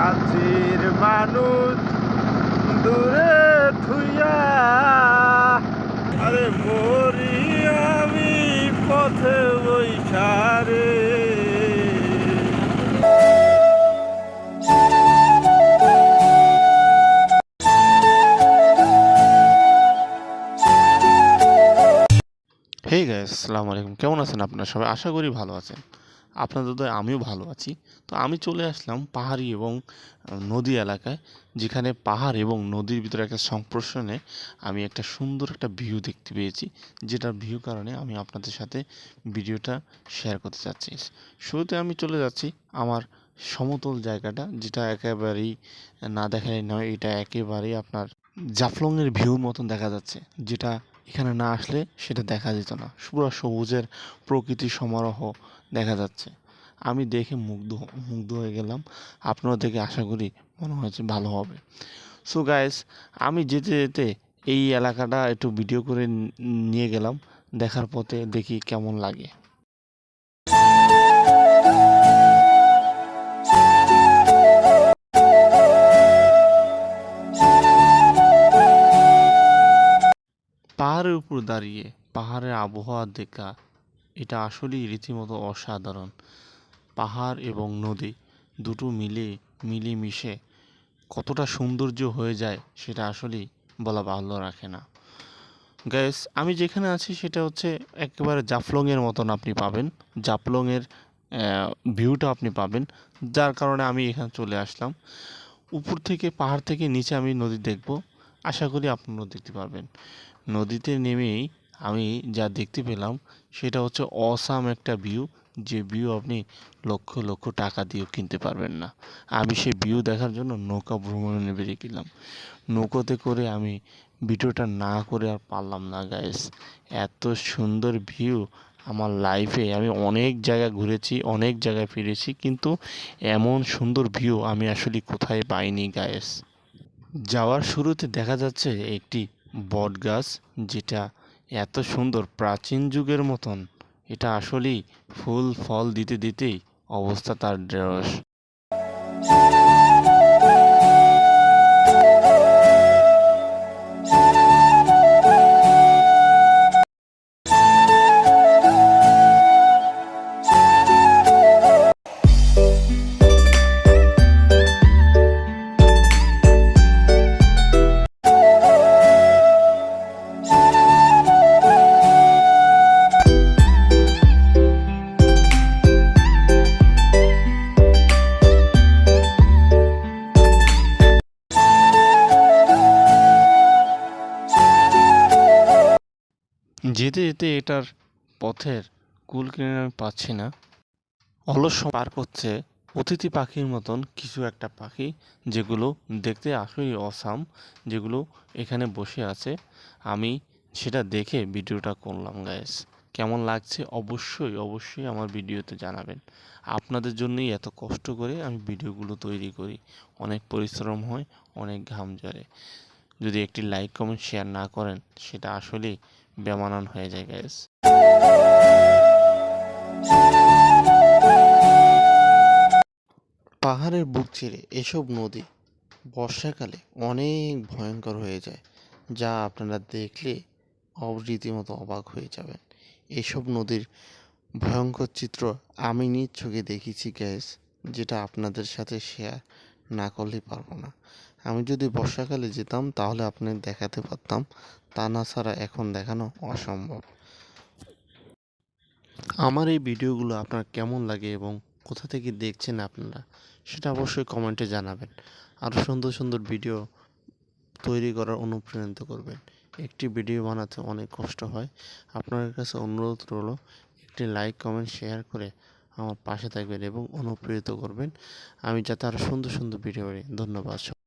কাছের মানুষ দূরে থুইয়া আরে মরি আমি পথে বৈশারে। হে গাইস আসসালামু আলাইকুম কেমন আছেন আপনারা সবাই? আশা করি ভালো আছেন। আপনাদের তো আমিও ভালো আছি। তো আমি চলে আসলাম পাহাড়ি এবং নদী এলাকায়, যেখানে পাহাড় এবং নদীর ভিতরে একটা সংপ্রসারণে আমি একটা সুন্দর একটা ভিউ দেখতে পেয়েছি, যেটার ভিউ কারণে আমি আপনাদের সাথে ভিডিওটা শেয়ার করতে চাচ্ছি। শুরুতে আমি চলে যাচ্ছি আমার সমতল জায়গাটা, যেটা একেবারেই না দেখাই নয়, এটা একেবারেই আপনার জাফলংয়ের ভিউর মতন দেখা যাচ্ছে, যেটা এখানে না আসলে সেটা দেখা যেত না। পুরো সবুজের প্রকৃতি সমারোহ দেখা যাচ্ছে। আমি দেখে মুগ্ধ মুগ্ধ হয়ে গেলাম। আপনারা দেখে আশা করি মনে হয়েছে ভালো হবে। সো গাইস আমি যেতে যেতে এই এলাকাটা একটু ভিডিও করে নিয়ে গেলাম। দেখার পথে দেখি কেমন লাগে। উপর দাঁড়িয়ে পাহাড়ের আবহাওয়া দেখা, এটা আসলেই রীতিমতো অসাধারণ। পাহাড় এবং নদী দুটো মিলে মিলে মিশে কতটা সৌন্দর্য হয়ে যায় সেটা আসলেই বলা বাহুল্য রাখে না। গ্যাস আমি যেখানে আছি সেটা হচ্ছে একেবারে জাফলংয়ের মতন আপনি পাবেন। জাফলংয়ের ভিউটা আপনি পাবেন, যার কারণে আমি এখানে চলে আসলাম। উপর থেকে, পাহাড় থেকে নিচে আমি নদী দেখব। আশা করি আপনারাও দেখতে পারবেন। নদীতে নেমেই আমি যা দেখতে পেলাম, সেটা হচ্ছে অসাম একটা ভিউ যে ভিউ আপনি লক্ষ লক্ষ টাকা দিয়েও কিনতে পারবেন না। আমি সেই ভিউ দেখার জন্য নৌকা ভ্রমণে বেরিয়ে গেলাম নৌকোতে করে আমি ভিডিওটা না করে আর পারলাম না গাইস এত সুন্দর ভিউ আমার লাইফে আমি অনেক জায়গা ঘুরেছি, অনেক জায়গায় ফিরেছি, কিন্তু এমন সুন্দর ভিউ আমি আসলে কোথায় পাইনি গায়েস যাওয়ার শুরুতে দেখা যাচ্ছে একটি বট গাছ যেটা এত সুন্দর প্রাচীন যুগের মতন। এটা আসলেই ফুল, ফল দিতে দিতেই অবস্থা তার ঢেঁড়স। যেতে যেতে এটার পথের কুল কিনে আমি পাচ্ছি না। অলস পার করছে অতিথি পাখির মতন কিছু একটা পাখি, যেগুলো দেখতে আসলেই অসাম, যেগুলো এখানে বসে আছে। আমি সেটা দেখে ভিডিওটা করলাম গায়েস কেমন লাগছে? অবশ্যই অবশ্যই আমার ভিডিওতে জানাবেন। আপনাদের জন্যই এত কষ্ট করে আমি ভিডিওগুলো তৈরি করি। অনেক পরিশ্রম হয়, অনেক ঘাম ঝরে। যদি একটি লাইক কমেন্ট শেয়ার না করেন, সেটা আসলেই বেমানান হয়ে যায় গাইস পাহাড়ের বুক ছিঁড়ে এসব নদী বর্ষাকালে অনেক ভয়ঙ্কর হয়ে যায়, যা আপনারা দেখলে রীতিমতো অবাক হয়ে যাবেন। এসব নদীর ভয়ঙ্কর চিত্র আমি নিজ চোখে দেখেছি গ্যাস যেটা আপনাদের সাথে শেয়ার না করলেই পারব না। আমি যদি বর্ষাকালে যেতাম, তাহলে আপনাদের দেখাতে পারতাম তা না ছাড়া এখন দেখানো অসম্ভব। আমার এই ভিডিওগুলো আপনার কেমন লাগে এবং কোথা থেকে দেখছেন আপনারা, সেটা অবশ্যই কমেন্টে জানাবেন। আরও সুন্দর সুন্দর ভিডিও তৈরি করার অনুপ্রাণিত করবেন। একটি ভিডিও বানাতে অনেক কষ্ট হয়। আপনাদের কাছে অনুরোধ রইল, একটি লাইক, কমেন্ট, শেয়ার করে আমার পাশে থাকবেন এবং অনুপ্রেরিত করবেন। আমি যাতে আরও সুন্দর সুন্দর ভিডিও করি ধন্যবাদ